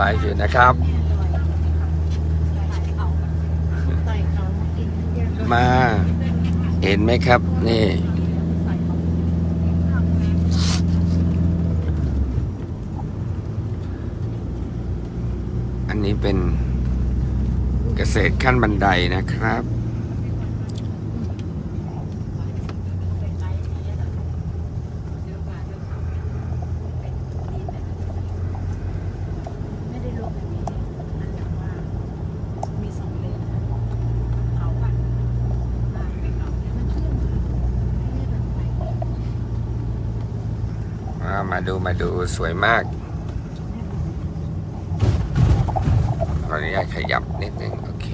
ไลฟ์อยู่นะครับ มาเห็นไหมครับ นี่ อันนี้เป็นเกษตรขั้นบันไดนะครับ ไม่ได้ลงแบบนี้นั่นแต่ว่ามีสองเลนเขาอะอ่าไม่เขาเนี่ยมันขึ้นไม่ได้แบบไป มามาดูมาดูสวยมากขออนุญาตขยับนิดนึง โอเค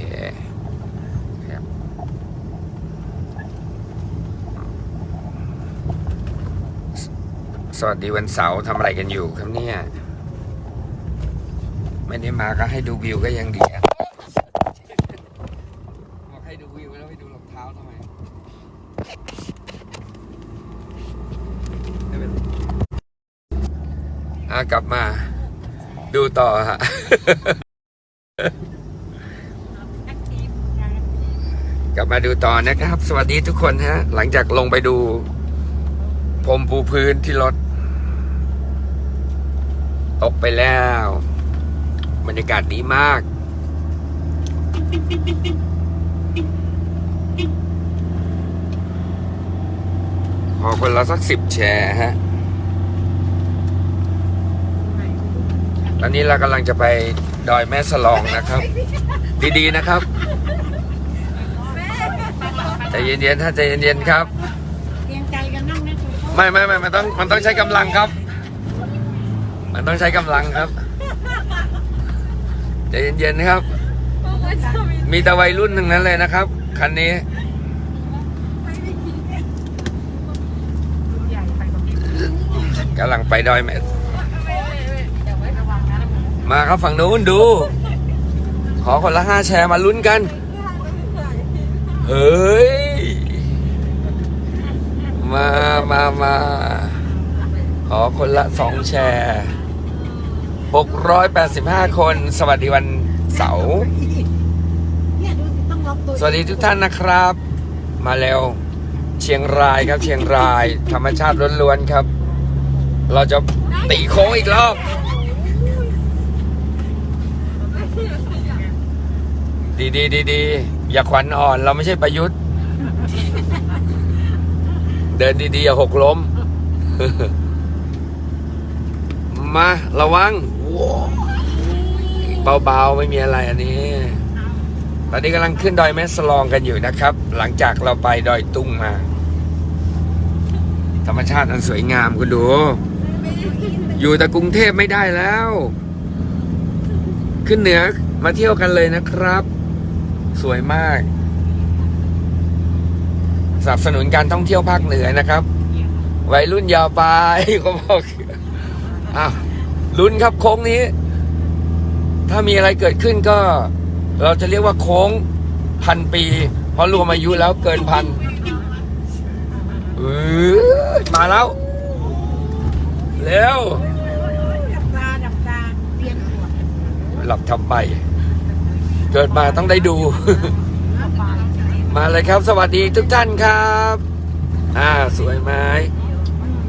ขยับสสวัสดีวันเสาร์ทำอะไรกันอยู่ครับเนี่ย ไม่ได้มาก็ให้ดูวิวก็ยังดีอะบอกให้ดูวิวแล้วไม่ดูรองเท้าทำไมไม่เป็นไระกลับมา ดูต่อฮะกลับมาดูต่อนะครับ สวัสดีทุกคนฮะ หลังจากลงไปดูพรมปูพื้นที่รถตกไปแล้ว บรรยากาศดีมาก ขอคนละสักสิบแชร์ฮะ ตอนนี้เรากำลังจะไปดอยแม่สลองนะครับ ดีๆนะครับใจเย็นๆถ้าใจเย็นๆครับ เตรียมใจกันนั่งนะคุณพ่อไม่ไม่ไม่มันต้องมันต้องใช้กำลังครับ มันต้องใช้กำลังครับใจเย็นๆนะครับ มีแต่วัยรุ่นหนึ่งนั้นเลยนะครับ คันนี้ใหญ่ไปกว่านี้กำลังไปดอยแม่ เดี๋ยวไว้ระวังนะห มาครับฝั่งนู้นดู ขอคนละห้าแชร์มาลุ้นกัน เฮ้ย มามามาขอคนละสองแชร์685 คน สวัสดีวันเสาร์สวสวัสดีทุกท่านนะครับ มาเร็ว เชียงรายครับเชียงราย ธรรมชาติล้วนๆครับ เราจะตีโค้งอีกรอบ ดีดีดีดีๆอย่าขวัญอ่อน เราไม่ใช่ประยุทธ์ เดินดีๆอย่าหกล้ม มาระวังเบาๆ ไม่มีอะไรอันนี้ ตอนนี้กำลังขึ้นดอยแม่สลองกันอยู่นะครับ หลังจากเราไปดอยตุ้งมา ธรรมชาติอันสวยงามคุณดู อยู่แต่กรุงเทพไม่ได้แล้ว ขึ้นเหนือมาเที่ยวกันเลยนะครับ สวยมากสนับสนุนการท่องเที่ยวภาคเหนือนะครับ วัยรุ่นยาวไปเขาบอกอ้าวลุ้นครับโค้งนี้ ถ้ามีอะไรเกิดขึ้นก็ เราจะเรียกว่าโค้งพันปี เพราะรวมอายุแล้วเกินพันเออมาแล้วเร็วดับตาดับตาเตรียมหัวหลับทำไป เกิดมาต้องได้ดู มาเลยครับ สวัสดีทุกท่านครับ อ่าสวยไหม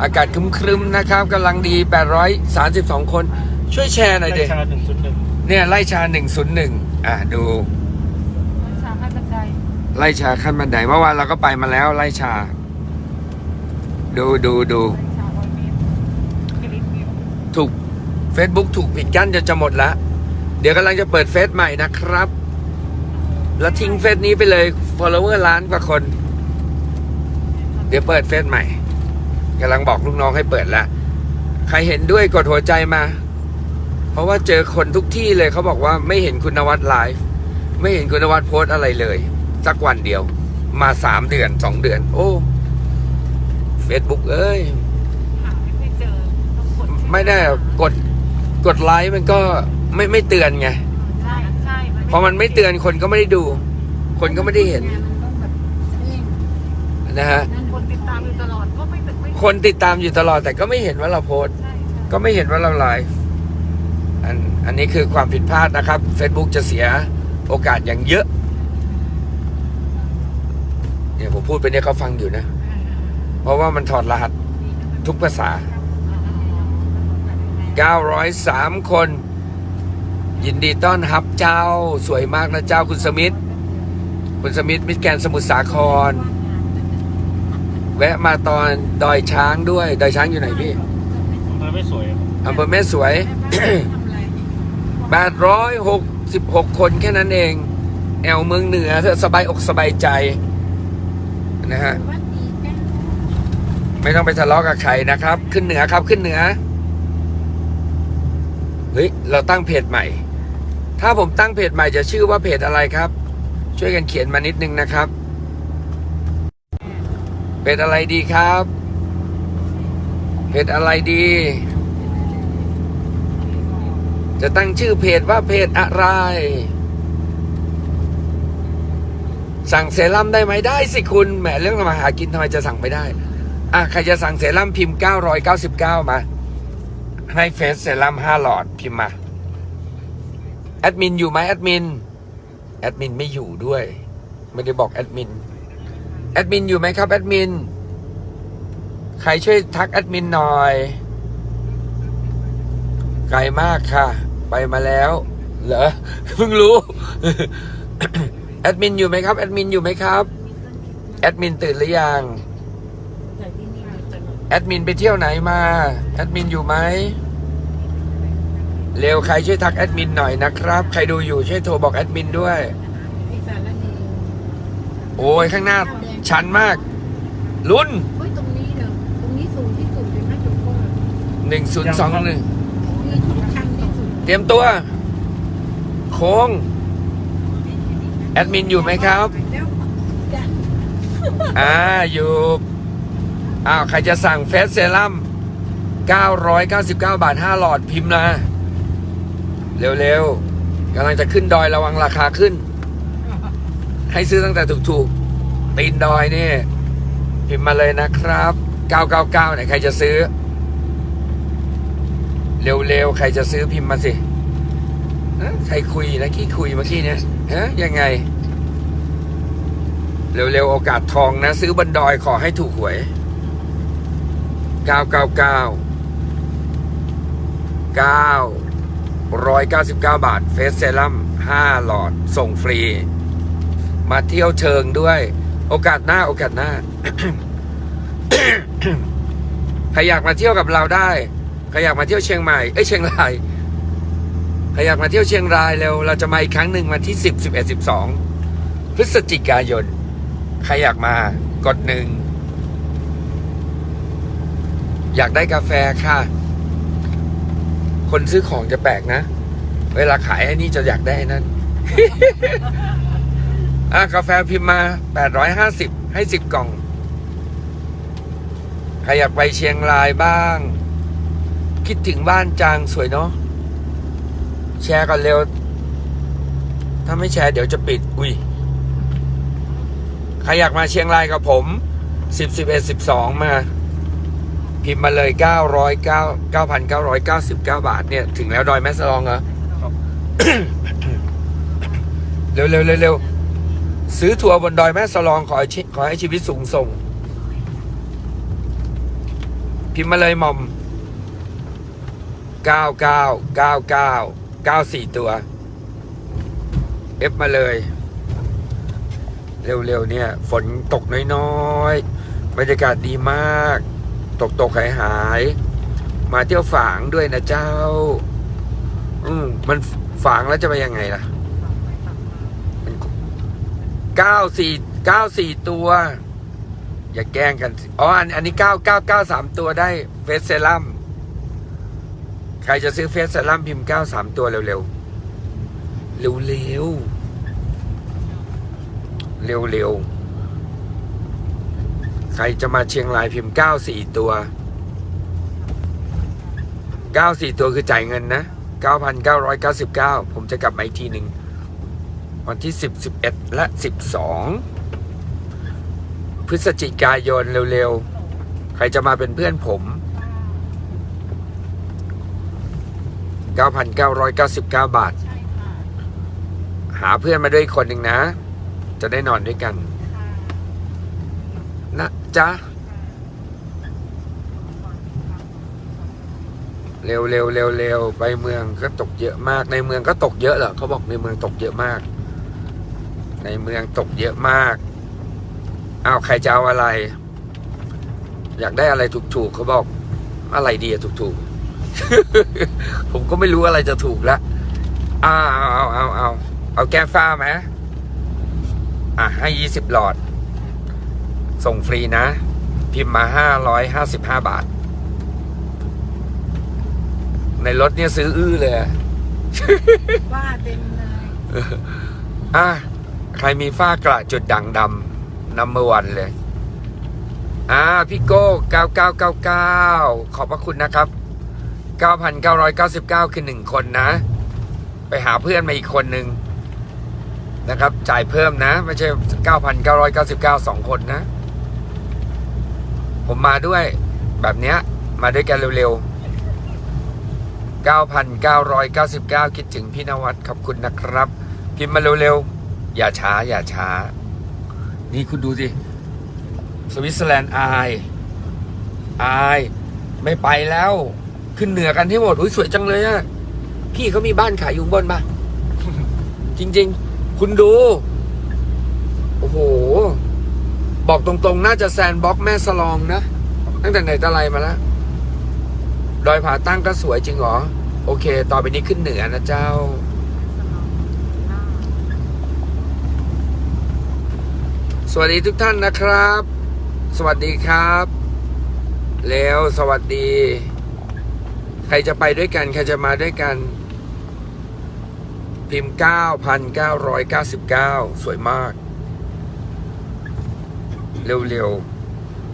อากาศครึมๆนะครับกำลังดี 832 คน ช่วยแชร์หน่อยไดดิชาหนึ่งจุดหนึ่งเนี่ยไล่ชา 101 อ่าดูสามขั้นบันไดไล่ชาขั้นบันไดเมื่อวานเราก็ไปมาแล้วไล่ชา ดูดูดูชาวร้อยเมตรคลิปวิวถูก Facebook ถูกปิดกั้นจะจะหมดละ เดี๋ยวกำลังจะเปิดเฟซใหม่นะครับ แล้วทิ้งเฟซนี้ไปเลย follower ล้านกว่าคน เดี๋ยวเปิดเฟซใหม่กำลังบอกลูกน้องให้เปิดละใครเห็นด้วยกดหัวใจมา เพราะว่าเจอคนทุกที่เลยเขาบอกว่าไม่เห็นคุณนวัดไลฟ์ไม่เห็นคุณนวัดโพสต์อะไรเลย สักวันเดียว มาสามเดือนสองเดือน โอ้เฟซบุ๊กเอ้ยหาไม่เจอต้องกดไม่ได้กดกดไลค์มันก็ ไม่ไม่เตือนไงใช่ใช่พอมันไม่เตือนคนก็ไม่ได้ดู คนก็ไม่ได้เห็นมันต้องแบบเร่งนะฮะนั่นคนติดตามอยู่ตลอดก็ไม่ไม่คนติดตามอยู่ตลอดแต่ก็ไม่เห็นว่าเราโพสต์ใช่ใช่ก็ไม่เห็นว่าเราไลฟ์อันอันนี้คือความผิดพลาดนะครับ Facebook จะเสียโอกาสอย่างเยอะเนี่ยผมพูดไปเนี่ยเขาฟังอยู่นะ เพราะว่ามันถอดรหัสทุกภาษา 903 คน ยินดีต้อนรับเจ้าสวยมากนะเจ้าคุณสมิธคุณสมิธมิตรแกรนด์สมุทรสาคร แวะมาตอนดอยช้างด้วย ดอยช้างอยู่ไหนพี่มันไม่สวยอำเภอแม่สวย866คนแค่นั้นเอง แอวเมืองเหนือเธอสบายอกสบายใจนะฮะไม่ต้องไปทะเลาะกับใครนะครับ ขึ้นเหนือครับขึ้นเหนือ เฮ้ย เราตั้งเพจใหม่ ถ้าผมตั้งเพจใหม่จะชื่อว่าเพจอะไรครับ ช่วยกันเขียนมานิดนึงนะครับ เพจอะไรดีครับ เพจอะไรดี จะตั้งชื่อเพจว่าเพจอะไร สั่งเซรั่มได้ไหมได้สิคุณแหมเรื่องทำมาหากินทำไมจะสั่งไม่ได้อะใครจะสั่งเซรั่มพิมพ์ 999 มา ให้เฟสเซรั่ม5หลอดพิมพ์มา แอดมินอยู่ไหมแอดมิน แอดมินไม่อยู่ด้วย ไม่ได้บอกแอดมิน แอดมินอยู่ไหมครับแอดมิน ใครช่วยทักแอดมินหน่อย ไกลมากค่ะ ไปมาแล้ว เหรอ เพิ่งรู้ แอดมินอยู่ไหมครับ แอดมินอยู่ไหมครับ แอดมินตื่นหรือยัง แอดมินไปเที่ยวไหนมา แอดมินอยู่ไหม เร็วใครช่วยทักแอดมินหน่อยนะครับ ใครดูอยู่ช่วยโทรบอกแอดมินด้วยโอ้ยข้างหน้า ชันมาก ลุ้นเฮ้ยตรงนี้เด้อตรงนี้สูงที่สุดเป็นแม่จุกโก้หนึ่งศูนย์สองหนึ่งมีทุกชั้นที่สุดเตรียมตัว โค้ง แอดมินอยู่ไหมครับ แล้วจะอ่า อยู่ อ้าว ใครจะสั่งเฟสเซรั่ม999 บาท 5 หลอดพิมพ์นะ เร็วๆกำลังจะขึ้นดอยระวังราคาขึ้น ให้ซื้อตั้งแต่ถูกๆ ตีนดอยนี่พิมพ์มาเลยนะครับ 999ไหนใครจะซื้อ เร็วๆ ใครจะซื้อพิมพ์มาสิใครคุยนะขี้คุยเมื่อกี้เนี่ยฮะยังไง เร็วๆ โอกาสทองนะ ซื้อบนดอยขอให้ถูกหวย 999 999 บาท เฟสเซรั่ม5หลอด ส่งฟรี มาเที่ยวเชิงด้วย โอกาสหน้าโอกาสหน้า ใครอยากมาเที่ยวกับเราได้ ใครอยากมาเที่ยวเชียงใหม่ เอ้ยเชียงราย ใครอยากมาเที่ยวเชียงรายเร็ว เราจะมาอีกครั้งหนึ่งวันที่ 10 11 12 พฤศจิกายน ใครอยากมากดหนึ่ง อยากได้กาแฟค่ะ คนซื้อของจะแปลกนะ เวลาขายไอ้นี่จะอยากได้นั่นอะกาแฟพิมพ์มา850ให้10กล่องใครอยากไปเชียงรายบ้าง คิดถึงบ้านจางสวยเนาะแชร์ก่อนเร็ว ถ้าไม่แชร์เดี๋ยวจะปิด อุ้ยใครอยากมาเชียงรายกับผมสิบสิบเอ็ดสิบสองมา พิมพ์มาเลยเก้าร้อยเก้าเก้าพันเก้าร้อยเก้าสิบเก้าบาทเนี่ย ถึงแล้วดอยแม่สลองเหรอเร็วเร็วเร็วเร็วซื้อทัวร์บนดอยแม่สลองขอให้ขอให้ชีวิตสูงส่ง พิมพ์มาเลยหม่อมเก้าเก้าเก้าเก้าเก้าสี่ตัว เอฟมาเลย เร็วๆเนี่ย ฝนตกน้อยๆ บรรยากาศดีมาก ตกตกหายหาย มาเที่ยวฝางด้วยนะเจ้า อืมมันฝางแล้วจะไปยังไงล่ะมันเก้าสี่เก้าสี่ตัว อย่าแกล้งกันอ๋ออันอันนี้เก้าเก้าเก้าสามตัวได้เฟสเซรั่มใครจะซื้อเฟสเซรั่มพิมพ์เก้าสามตัวเร็วๆเร็วๆเร็วๆ ใครจะมาเชียงรายพิมพ์เก้าสี่ตัวเก้าสี่ตัวคือจ่ายเงินนะเก้าพันเก้าร้อยเก้าสิบเก้าผมจะกลับมาอีกทีหนึ่งวันที่สิบสิบเอ็ดและสิบสองพฤศจิกายนเร็วๆ ใครจะมาเป็นเพื่อนผม 9,999 บาท หาเพื่อนมาด้วยคนหนึ่งนะ จะได้นอนด้วยกัน จ๊ะ เร็วเร็วเร็วเร็วไปเมืองก็ตกเยอะมาก ในเมืองก็ตกเยอะเหรอเขาบอกในเมืองตกเยอะมาก ในเมืองตกเยอะมากอ้าวใครจะเอาอะไร อยากได้อะไรถูกๆเขาบอกอะไรดีอะถูกๆ ผมก็ไม่รู้อะไรจะถูกละอ้าวเอาเอาเอาเอาเอาแก้ฟ้าไหมอะให้ยี่สิบหลอด ส่งฟรีนะ พิมพ์มาห้าร้อยห้าสิบห้าบาท ในรถเนี่ยซื้ออื้อเลยอะว่าเต็มเลยอะใครมีฝ้ากระจุดด่างดำนัมเบอร์วันเลย อ่าพี่โก้ 9999 ขอบพระคุณนะครับ 9,999 คือหนึ่งคนนะ ไปหาเพื่อนมาอีกคนหนึ่งนะครับ จ่ายเพิ่มนะ ไม่ใช่ 9,999 สองคนนะ ผมมาด้วย แบบเนี้ย มาด้วยกันเร็วๆ 9,999 คิดถึงพี่นวัดขอบคุณนะครับ พิมพ์มาเร็วๆ อย่าช้า อย่าช้า นี่คุณดูสิ สวิตเซอร์แลนด์อาย อาย ไม่ไปแล้ว ขึ้นเหนือกันที่หมดอุ้ยสวยจังเลยอะพี่เขามีบ้านขายอยู่บนปะจริง ๆ คุณดู โอ้โห บอกตรงๆ น่าจะแซนบ็อกแม่สลองนะ ตั้งแต่ไหนแต่ไรมาแล้วดอยผาตั้งก็สวยจริงหรอ โอเค ต่อไปนี้ขึ้นเหนือนะเจ้า สวัสดีทุกท่านนะครับ สวัสดีครับ แล้วสวัสดี ใครจะไปด้วยกัน ใครจะมาด้วยกัน พิมพ์ 9,999 สวยมาก เร็ว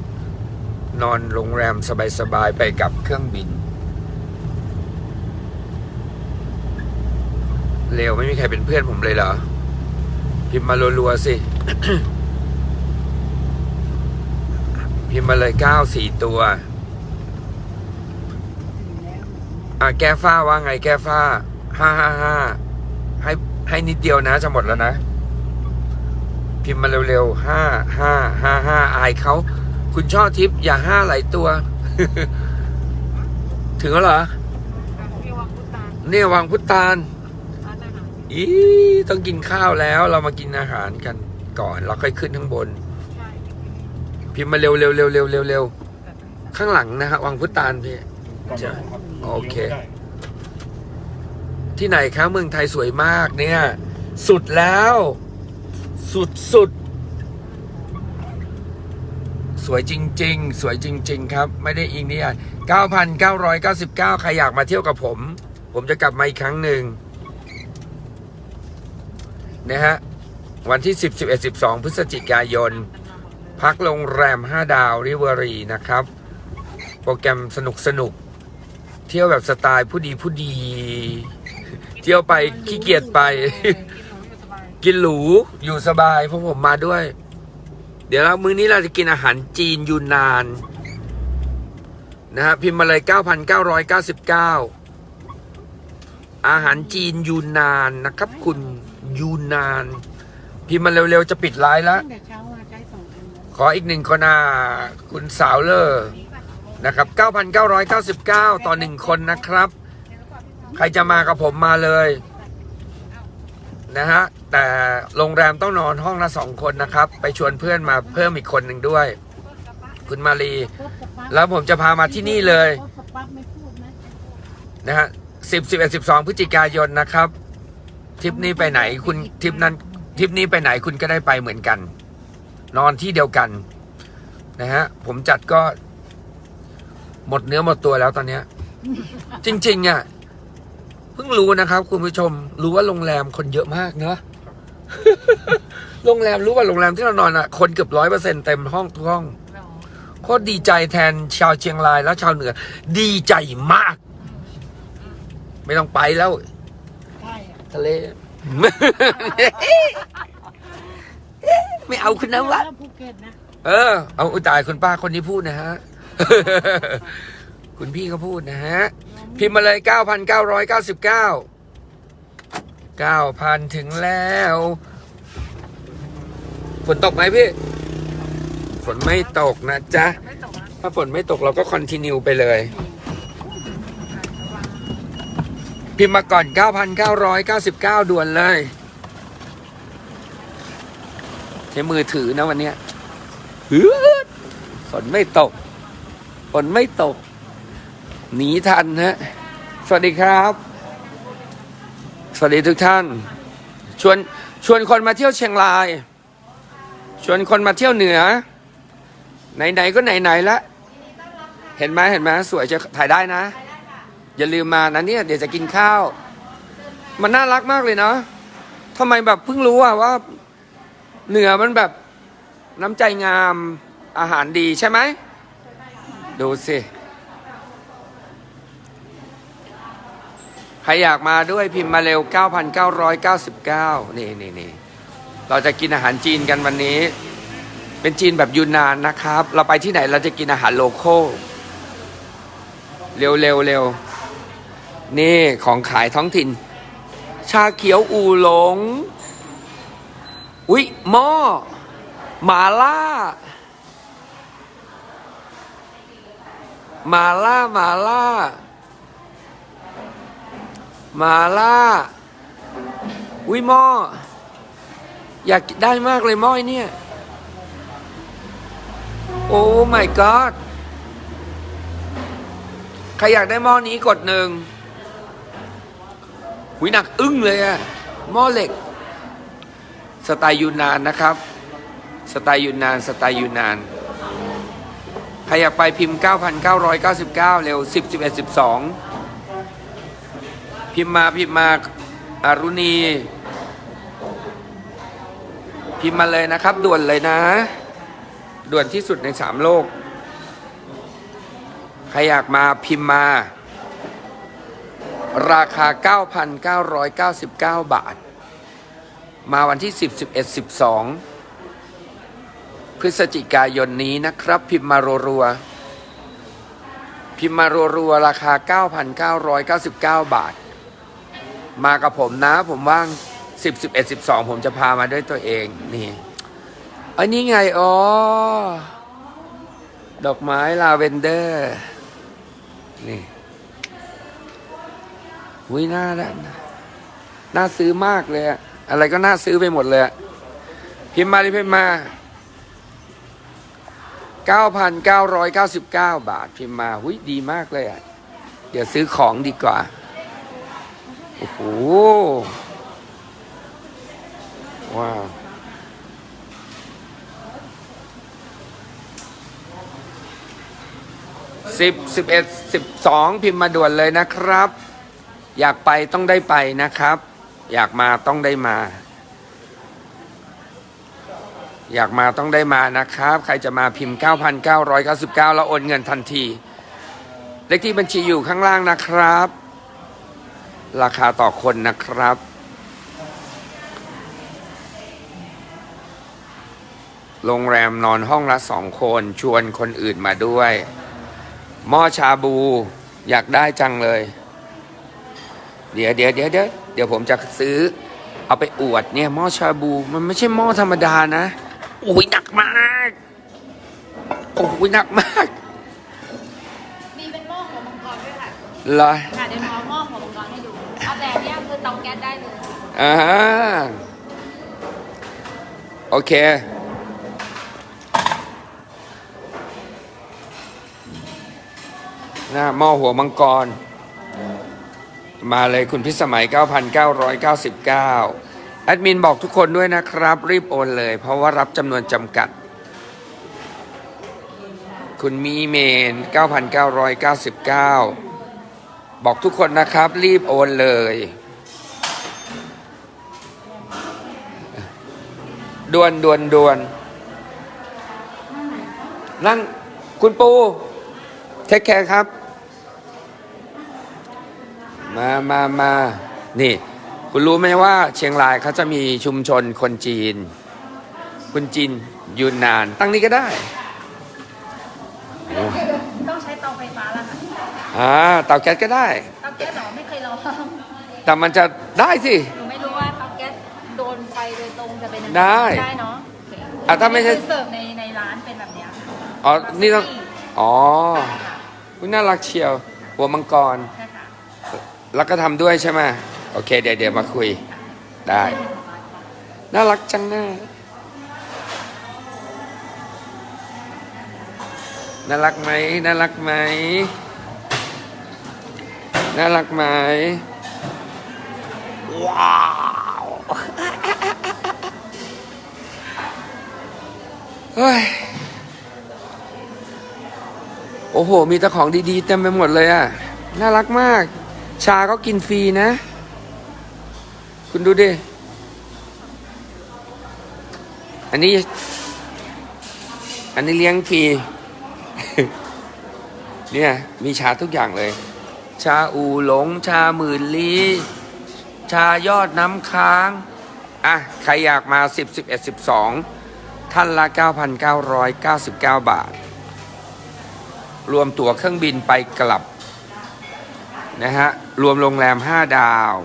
ๆ นอนโรงแรมสบาย ๆ ไปกับเครื่องบิน เร็วไม่มีใครเป็นเพื่อนผมเลยเหรอ พิมพ์มารัวๆสิ พิมพ์มาเลยเก้าสี่ตัวอะแก้ฝ้าว่าไงแก้ฝ้าห้าห้าห้าให้ให้นิดเดียวนะจะหมดแล้วนะ พิมพ์มาเร็วๆห้าห้าห้าห้าอายเขาคุณช่อทิพย์อย่าห้าหลายตัว ถึงแล้วเหรอเรียกว่าพุตานเนี่ยวังพุตานร้านอาหารอีต้องกินข้าวแล้ว เรามากินอาหารกันก่อนแล้วค่อยขึ้นข้างบนใช่พิมพ์มาเร็วเร็วเร็วเร็วเร็วเร็วแบบนี้ข้างหลังนะฮะวังพุตานพี่จะโอเค ที่ไหนคะเมืองไทยสวยมากเนี่ย สุดแล้ว สุดสุดสวยจริง ๆ สวยจริง ๆ ครับ ไม่ได้อิงนิยาย9,999 ใครอยากมาเที่ยวกับผม ผมจะกลับมาอีกครั้งหนึ่งนะฮะ วันที่ 10 11 12 พฤศจิกายน พักโรงแรม 5 ดาว ริเวอรีนะครับ โปรแกรมสนุกสนุก เที่ยวแบบสไตล์ผู้ดีผู้ดี เที่ยวไปขี้เกียจไป กินหรูอยู่สบายเพราะผมมาด้วย เดี๋ยวเรามื้อนี้เราจะกินอาหารจีนยูนนาน นะฮะพิมพ์มาเลย 9,999 อาหารจีนยูนนานนะครับ คุณยูนนาน พิมพ์มาเร็วๆ จะปิดไลน์แล้ว ขออีกหนึ่งคนอะคุณสาวเลอร์นะครับ 9,999 ต่อหนึ่งคนนะครับ ใครจะมากับผมมาเลย นะฮะ แต่โรงแรมต้องนอนห้องละสองคนนะครับ ไปชวนเพื่อนมาเพิ่มอีกคนหนึ่งด้วย คุณมาลีแล้วผมจะพามาที่นี่เลยนะนะฮะสิบสิบเอ็ดสิบสองพฤศจิกายนนะครับทริปนี้ไปไหนคุณทริปนั้นทริปนี้ไปไหนคุณก็ได้ไปเหมือนกัน นอนที่เดียวกัน นะฮะ ผมจัดก็ หมดเนื้อหมดตัวแล้วตอนเนี้ย จริง ๆ อะ เพิ่งรู้นะครับ คุณผู้ชมรู้ว่าโรงแรมคนเยอะมากเนอะโรงแรมรู้ว่าโรงแรมที่เรานอนอะ คนเกือบร้อยเปอร์เซ็นเต็มห้องทุกห้องเราโคตรดีใจแทนชาวเชียงรายและชาวเหนือ ดีใจมาก ไม่ต้องไปแล้วใช่อะทะเล ไม่เอาคุณนวัดแล้วภูเก็ตนะเออ เอาอุยตายคุณป้าคนนี้พูดนะฮะ คุณพี่เขาพูดนะฮะ พิมพ์มาเลย 9,999 9,000 ถึงแล้วฝนตกไหมพี่ ฝนไม่ตกนะจ๊ะ ถ้าฝนไม่ตกเราก็คอนติเนียไปเลย พิมพ์มาก่อน 9,999 ด่วนเลยใช้มือถือนะวันเนี้ยฝนไม่ตก ฝนไม่ตก หนีทันฮะสวัสดีครับ สวัสดีทุกท่าน ชวนชวนคนมาเที่ยวเชียงราย ชวนคนมาเที่ยวเหนือ ไหนๆก็ไหนๆละเห็นไหมเห็นไหมสวยจะถ่ายได้นะ อย่าลืมมานะเนี่ยเดี๋ยวจะกินข้าว มันน่ารักมากเลยเนาะทำไมแบบเพิ่งรู้อะว่า เหนือมันแบบน้ำใจงามอาหารดีใช่ไหม ดูสิ ใครอยากมาด้วยพิมพ์มาเร็ว 9,999 นี่นี่นี่เราจะกินอาหารจีนกันวันนี้ เป็นจีนแบบยูนนานนะครับ เราไปที่ไหนเราจะกินอาหารโลโก้เร็วเร็วเร็วนี่ของขายท้องถิ่น ชาเขียวอูหลง อุ๊ยหม้อหมาล่าหมาล่าหมาล่า มาล่าอุ๊ยหม้ออยากได้มากเลยหม้อเนี่ย โอ้ my god ใครอยากได้หม้อนี้กดหนึ่งหุยหนักอึ้งเลยอะหม้อเหล็ก สไตล์ยูนนานนะครับ สไตล์ยูนนาน สไตล์ยูนาน ใครอยากไปพิมพ์ 9,999 เร็ว 10 11 12 พิมมาพิมมาอารุณี พิมมาเลยนะครับ ด่วนเลยนะ ด่วนที่สุดในสามโลก ใครอยากมาพิมมา ราคา 9,999 บาท มาวันที่ 10 11 12 พฤศจิกายนนี้นะครับ พิมมารัวๆพิมมารัวๆราคา 9,999 บาท มากับผมนะ ผมว่าง10 11 12ผมจะพามาด้วยตัวเองนี่อันนี้ไงอ๋อดอกไม้ลาเวนเดอร์นี่วิน่าน่าน่าซื้อมากเลยอะอะไรก็น่าซื้อไปหมดเลยพิมพ์มาดิพิมพ์มา9,999บาทพิมพ์มาหุยดีมากเลยอะเดี๋ยวซื้อของดีกว่า โอ้โหว้าวสิบสิบเอ็ดสิบสองพิมพ์มาด่วนเลยนะครับ อยากไปต้องได้ไปนะครับ อยากมาต้องได้มา อยากมาต้องได้มานะครับ ใครจะมาพิมพ์ 9,999 แล้วโอนเงินทันที เลขที่บัญชีอยู่ข้างล่างนะครับ ราคาต่อคนนะครับ โรงแรมนอนห้องละสองคนชวนคนอื่นมาด้วย หม้อชาบูอยากได้จังเลย เดี๋ยวเดี๋ยวเดี๋ยวเดี๋ยวเดี๋ยวผมจะซื้อ เอาไปอวดเนี่ยหม้อชาบูมันไม่ใช่หม้อธรรมดานะโอ้ยหนักมากโอ้ยหนักมากมีเป็นหม้อหัวมังกรด้วยค่ะเหรอ ค่ะเดี๋ยวเอาหม้อหัวมังกรให้ดู เอาแต่อันเนี้ยคือเตาแก๊สได้เลยอ่าโอเค หน้าหม้อหัวมังกร มาเลยคุณพิสมัย 9,999 แอดมินบอกทุกคนด้วยนะครับ รีบโอนเลย เพราะว่ารับจำนวนจำกัด คุณมีเมน 9,999 บอกทุกคนนะครับ รีบโอนเลย ด่วนด่วนด่วนนั่งคุณปูเทคแคร์ครับ มามามานี่ คุณรู้ไหมว่าเชียงรายเขาจะมีชุมชนคนจีนคุณจีนยูนนาน ตั้งนี้ก็ได้ องใช้เตาไฟฟ้าแล้วค่ะอ่าเตาแก๊สก็ได้ เตาแก๊สเหรอไม่เคยลองแต่มันจะได้สิ หนูไม่รู้ว่าเตาแก๊สโดนไฟโดยตรงจะเป็นยังไงได้ได้เนาะโอเคอะถ้าไม่ใช่คือเสิร์ฟในในร้านเป็นแบบเนี้ยอ๋อ นี่ต้องอ๋อค่ะอุ๊ยน่ารักเชียว หัวมังกร ใช่ค่ะแล้วก็ทำด้วยใช่ไหมโอเค เดี๋ยวเดี๋ยวมาคุย ได้ น่ารักจังนะน่ารักไหมน่ารักไหม น่ารักไหมว้าว เฮ้ย โอ้โห มีแต่ของดีๆเต็มไปหมดเลยอะ น่ารักมาก ชาก็กินฟรีนะ คุณดูดิ อันนี้ อันนี้เลี้ยงฟรี เนี่ย มีชาทุกอย่างเลย ชาอูหลง ชาหมื่นลี้ชายอดน้ำค้าง อะ ใครอยากมา 10 11 12 ท่านละ 9,999 บาท รวมตั๋วเครื่องบินไปกลับ นะฮะ รวมโรงแรม 5 ดาว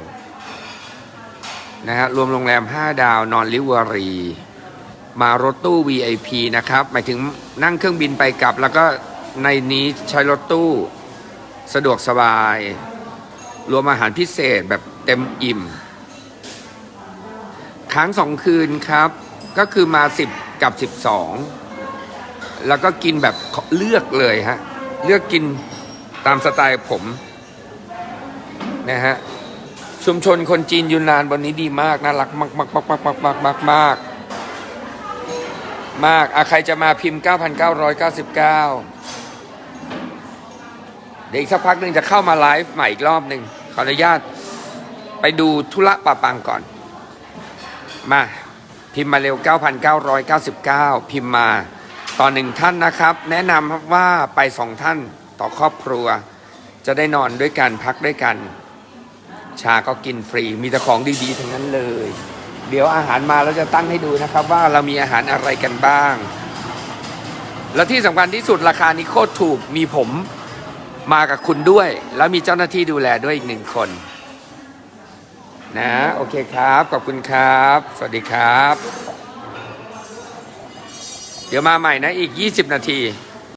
นะฮะ รวมโรงแรม 5 ดาวนอนลิเวอรีมารถตู้ VIP นะครับ หมายถึงนั่งเครื่องบินไปกลับ แล้วก็ในนี้ใช้รถตู้ สะดวกสบาย รวมอาหารพิเศษแบบเต็มอิ่ม ค้างสองคืนครับ ก็คือมา 10 กับ 12 แล้วก็กินแบบเลือกเลยฮะ เลือกกินตามสไตล์ผมนะฮะชุมชนคนจีนยูนนานวันนี้ดีมาก น่ารักมากมากมากมากมากมากมากมากมากอะใครจะมาพิมพ์ 9,999 เดี๋ยวอีกสักพักหนึ่งจะเข้ามาไลฟ์ใหม่อีกรอบหนึ่งขออนุญาตไปดูธุระปะปังก่อน มา พิมพ์มาเร็ว 9,999 พิมพ์มาต่อหนึ่งท่านนะครับ แนะนำครับว่าไปสองท่านต่อครอบครัว จะได้นอนด้วยกันพักด้วยกัน ชาก็กินฟรีมีแต่ของดีๆทั้งนั้นเลย เดี๋ยวอาหารมาเราจะตั้งให้ดูนะครับ ว่าเรามีอาหารอะไรกันบ้าง แล้วที่สำคัญที่สุดราคานี้โคตรถูกมีผม มากับคุณด้วย แล้วมีเจ้าหน้าที่ดูแลด้วยอีกหนึ่งคนนะโอเคครับ ขอบคุณครับ สวัสดีครับ เดี๋ยวมาใหม่นะอีก 20 นาที